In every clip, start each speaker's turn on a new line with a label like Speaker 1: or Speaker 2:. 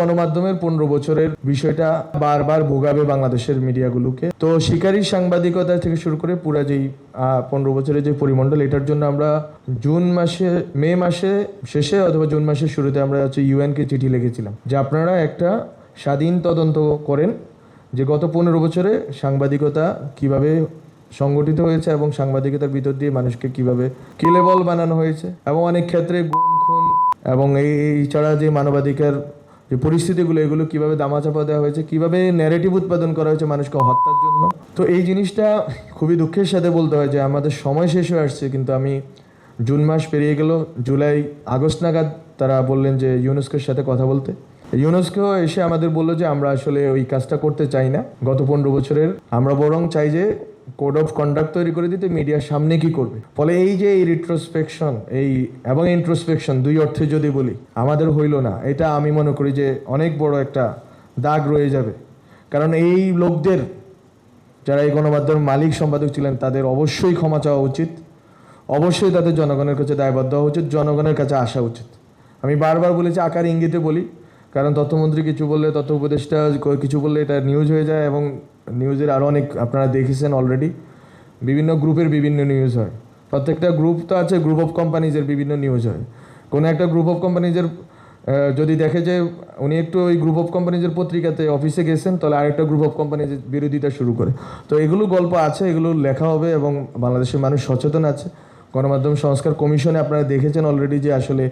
Speaker 1: গণমাধ্যমের পনেরো বছরের বিষয়টা বারবার ভোগাবে বাংলাদেশের মিডিয়াগুলোকে। তো শিকারী সাংবাদিকতা থেকে শুরু করে পুরা যেই পনেরো বছরের যে পরিমণ্ডল, এটার জন্য আমরা জুন মাসে, মে মাসে শেষে অথবা জুন মাসের শুরুতে আমরা হচ্ছে ইউএনকে চিঠি লিখেছিলাম। যে আপনারা একটা স্বাধীন তদন্ত করেন যে গত পনেরো বছরে সাংবাদিকতা কীভাবে সংগঠিত হয়েছে এবং সাংবাদিকতার ভিতর দিয়ে মানুষকে কীভাবে কিলেবল বানানো হয়েছে এবং অনেক ক্ষেত্রে গুম, খুন এবং এই এই ছাড়া যে মানবাধিকার যে পরিস্থিতিগুলো, এগুলো কীভাবে দামাচাপা দেওয়া হয়েছে, কীভাবে ন্যারেটিভ উৎপাদন করা হয়েছে মানুষকে হত্যার জন্য। তো এই জিনিসটা খুবই দুঃখের সাথে বলতে হয় যে আমাদের সময় শেষ হয়ে আসছে, কিন্তু আমি জুন মাস পেরিয়ে গেল, জুলাই আগস্ট নাগাদ তারা বললেন যে ইউনেস্কোর সাথে কথা বলতে। ইউনেস্কো এসে আমাদের বলল যে আমরা আসলে ওই কাজটা করতে চাই না, গত পনেরো বছরের। আমরা বরং চাই যে কোড অফ কন্ডাক্ট তৈরি করে দিতে মিডিয়ার সামনে কি করবে? ফলে এই যে এই রিট্রোস্পেকশন এই এবং ইন্ট্রোস্পেকশন দুই অর্থে যদি বলি, আমাদের হইল না। এটা আমি মনে করি যে অনেক বড় একটা দাগ রয়ে যাবে। কারণ এই লোকদের, যারা এই গণমাধ্যমের মালিক, সম্পাদক ছিলেন, তাদের অবশ্যই ক্ষমা চাওয়া উচিত। অবশ্যই তাদের জনগণের কাছে দায়বদ্ধ হওয়া উচিত, জনগণের কাছে আসা উচিত। আমি বারবার বলেছি, আকার ইঙ্গিতে বলি, কারণ তথ্যমন্ত্রী কিছু বললে, তথ্য উপদেষ্টা কিছু বললে এটা নিউজ হয়ে যায় এবং নিউজের আরও অনেক আপনারা দেখেছেন অলরেডি বিভিন্ন গ্রুপের বিভিন্ন নিউজ হয়। প্রত্যেকটা গ্রুপ তো আছে গ্রুপ অফ কোম্পানিজের বিভিন্ন নিউজ হয়। কোনো একটা গ্রুপ অফ কোম্পানিজের যদি দেখে যে উনি একটু ওই গ্রুপ অফ কোম্পানিজের পত্রিকাতে অফিসে গেছেন, তাহলে আরেকটা গ্রুপ অফ কোম্পানিজের বিরোধিতা শুরু করে। তো এগুলো গল্প আছে, এগুলো লেখা হবে এবং বাংলাদেশের মানুষ সচেতন আছে। গণমাধ্যম সংস্কার কমিশনে আপনারা দেখেছেন অলরেডি যে আসলে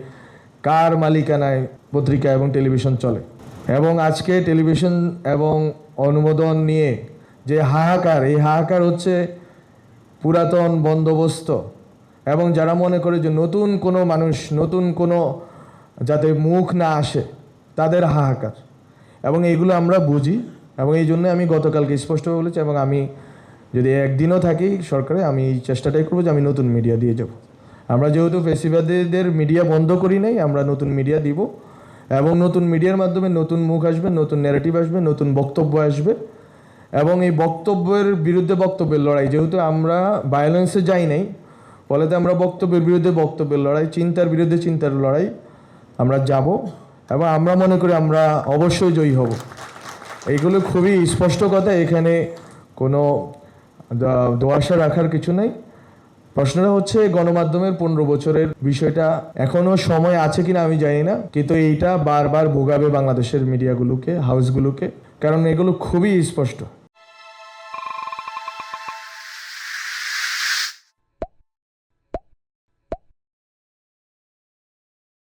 Speaker 1: কার মালিকানায় পত্রিকা এবং টেলিভিশন চলে। এবং আজকে টেলিভিশন এবং অনুমোদন নিয়ে যে হাহাকার, এই হাহাকার হচ্ছে পুরাতন বন্দোবস্ত। এবং যারা মনে করে যে নতুন কোনো মানুষ, নতুন কোনো যাতে মুখ না আসে, তাদের হাহাকার। এবং এইগুলো আমরা বুঝি এবং এই জন্য আমি গতকালকে স্পষ্টভাবে বলেছি এবং আমি যদি একদিনও থাকি সরকারে, আমি এই চেষ্টাটাই করব যে আমি নতুন মিডিয়া দিয়ে যাব। আমরা যেহেতু ফেসিবাদীদের মিডিয়া বন্ধ করি নাই, আমরা নতুন মিডিয়া দিব। এবং নতুন মিডিয়ার মাধ্যমে নতুন মুখ আসবে, নতুন ন্যারেটিভ আসবে, নতুন বক্তব্য আসবে। এবং এই বক্তব্যের বিরুদ্ধে বক্তব্যের লড়াই, যেহেতু আমরা ভায়োলেন্সে যাই নাই, ফলেতে আমরা বক্তব্যের বিরুদ্ধে বক্তব্যের লড়াই, চিন্তার বিরুদ্ধে চিন্তার লড়াই আমরা যাব এবং আমরা মনে করি আমরা অবশ্যই জয়ী হব। এইগুলো খুবই স্পষ্ট কথা, এখানে কোনো দোয়াশা রাখার কিছু নেই। প্রশ্নটা হচ্ছে গণমাধ্যমের পনেরো বছরের বিষয়টা এখনও সময় আছে কিনা আমি জানি না, কিন্তু এইটা বারবার ভোগাবে বাংলাদেশের মিডিয়াগুলোকে, হাউসগুলোকে, কারণ এগুলো খুবই স্পষ্ট।